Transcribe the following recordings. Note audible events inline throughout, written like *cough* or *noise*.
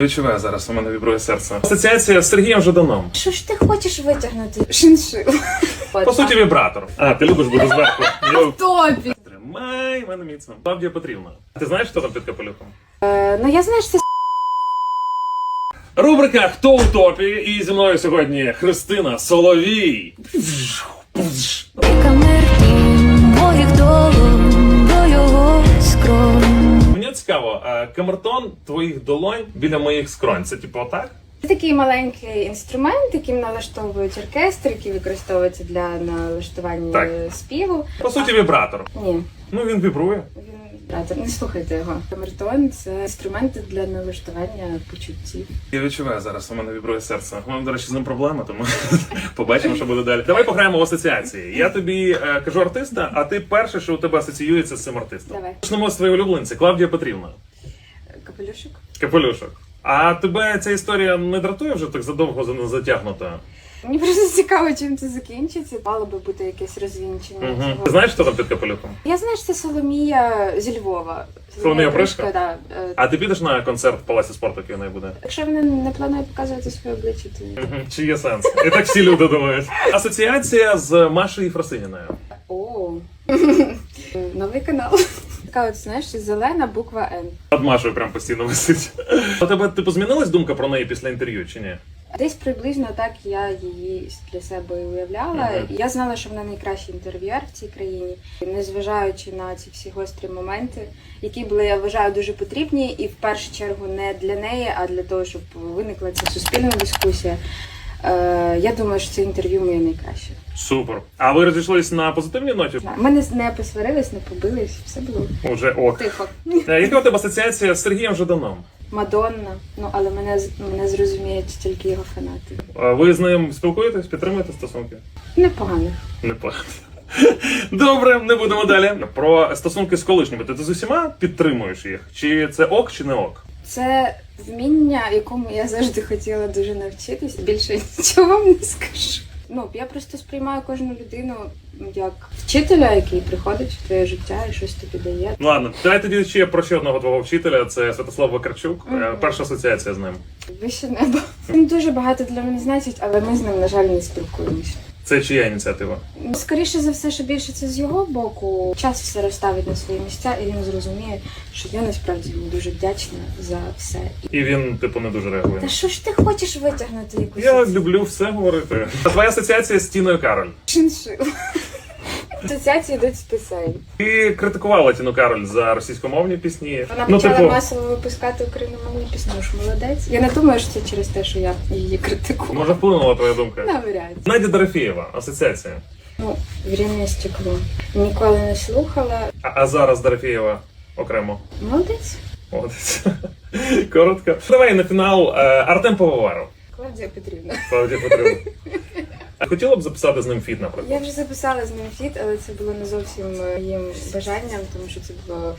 Відчуваю зараз, у мене вібрує серце. Асоціація з Сергієм Жаданом. Що ж ти хочеш витягнути? Шиншилу. По суті, вібратор. А, ти любиш бути зверху. Йоу. Топі. Тримай мене міцно. Клавдія Петрівна. Ти знаєш, хто там під капелюхом? Е, ну я знаю, що це Рубрика Хто у топі? І зі мною сьогодні Христина Соловій. Камертон твоїх долонь біля моїх скронь. Це типу отак? такий маленький інструмент, яким налаштовують оркестр, який використовується для налаштування Так. співу. По суті, вібратор. Ні, Ну він вібрує. він братер, не слухайте його. Камертон це інструменти для налаштування почуттів. Я відчуваю зараз, у мене вібрує серце. У мене, до речі, з ним проблема, тому *laughs* побачимо, що буде далі. Давай пограємо в асоціації. Я тобі е, кажу артиста, а ти перше, що у тебе асоціюється з цим артистом. Давай. Почнемо з твоєї улюбленці, Клавдія Петрівна. Капелюшок. Капелюшок. А тебе ця історія не дратує вже так задовго затягнута? Мені просто цікаво, чим це закінчиться. Мало би бути якесь розвінчення. Угу. цього. Ти знаєш, хто там під капелюхом? Я знаю, що це Соломія зі Львова. Соломія Пришка? Да. Е, А ти підеш на концерт в Палаці спорту, який неї буде? Якщо вона не планує показувати своє обличчя, то Мгм. Чи є сенс? І так всі люди думають. Асоціація з Машею Єфросиніною. О, *laughs* новий канал. Така от, знаєш, зелена буква Н. Над Машою прям постійно висить. У тебе типу змінилась думка про неї після інтерв'ю чи ні? Десь приблизно так я її для себе і уявляла. Мгм. Я знала, що вона найкращий інтерв'юер в цій країні, незважаючи на ці всі гострі моменти, які були, я вважаю, дуже потрібні, і в першу чергу не для неї, а для того, щоб виникла ця суспільна дискусія. Е, я думаю, що це інтерв'ю моє найкраще. Супер. А ви розійшлись на позитивній ноті? Ми не, не посварились, не побились, все було Уже ок. тихо. Е, Яка у тебе асоціація з Сергієм Жаданом? Мадонна. Ну але мене з- мене зрозуміють тільки його фанати. А Ви з ним спілкуєтесь, підтримуєте стосунки? Непоганих. Непогано. *laughs* Добре, не будемо далі. Про стосунки з колишніми. Ти, ти з усіма підтримуєш їх? Чи це ок, чи не ок? Це вміння, якому я завжди хотіла дуже навчитись. Більше *laughs* нічого вам не скажу. Ну я просто сприймаю кожну людину як вчителя, який приходить в твоє життя і щось тобі дає. Ну ладно, давай тоді ще про ще одного твого вчителя. Це Святослав Вакарчук. Е, Мгм. Перша асоціація з ним. Вище небо. Він дуже багато для мене значить, але ми з ним, на жаль, не спілкуємося. Це чия ініціатива? Скоріше за все, що більше це з його боку. Час все розставить на свої місця, і він зрозуміє, що я насправді йому дуже вдячна за все. І він, типу, не дуже реагує. Та що ж ти хочеш витягнути якусь Я люблю все говорити. А твоя асоціація з Тіною Кароль. шиншил? Асоціації йдуть з пісень. Ти критикувала Тіну Кароль за російськомовні пісні. Вона ну, почала типу, масово випускати україномовні пісні. Ж молодець. Я не думаю, що це через те, що я її критикую. може вплинула твоя думка. Навряд. Надя Дорофєєва, асоціація. Ну, время стекло. Ніколи не слухала. А, а зараз Дорофєєва окремо. Молодець. Молодець. *laughs* Коротко. Давай на фінал е, Артем Пивоваров. Клавдія Петрівна. Клавдія Петрівна. Хотіла б записати з ним фіт, наприклад. Я вже записала з ним фіт, але це було не зовсім моїм бажанням, тому що це була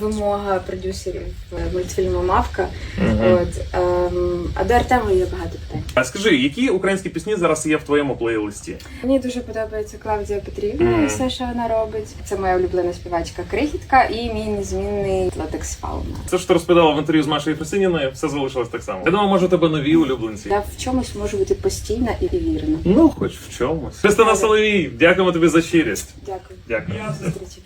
вимога продюсерів е, мультфільму Мавка. Мгм. От ем, а до Артема є багато питань. А скажи, які українські пісні зараз є в твоєму плейлисті? Мені дуже подобається Клавдія Петрівна і все, що вона робить. Це моя улюблена співачка Крихітка і мій незмінний Латекс Фауна. Це ж ти розповідала в інтерв'ю з Машею Фресиніною, все залишилось так само. Я думаю, може у тебе нові улюбленці. Я в чомусь можу бути постійна і вірна. Ну, хоч в чомусь. Христина Соловій, дякуємо тобі за щирість. Дякую. Дякую. До зустрічі.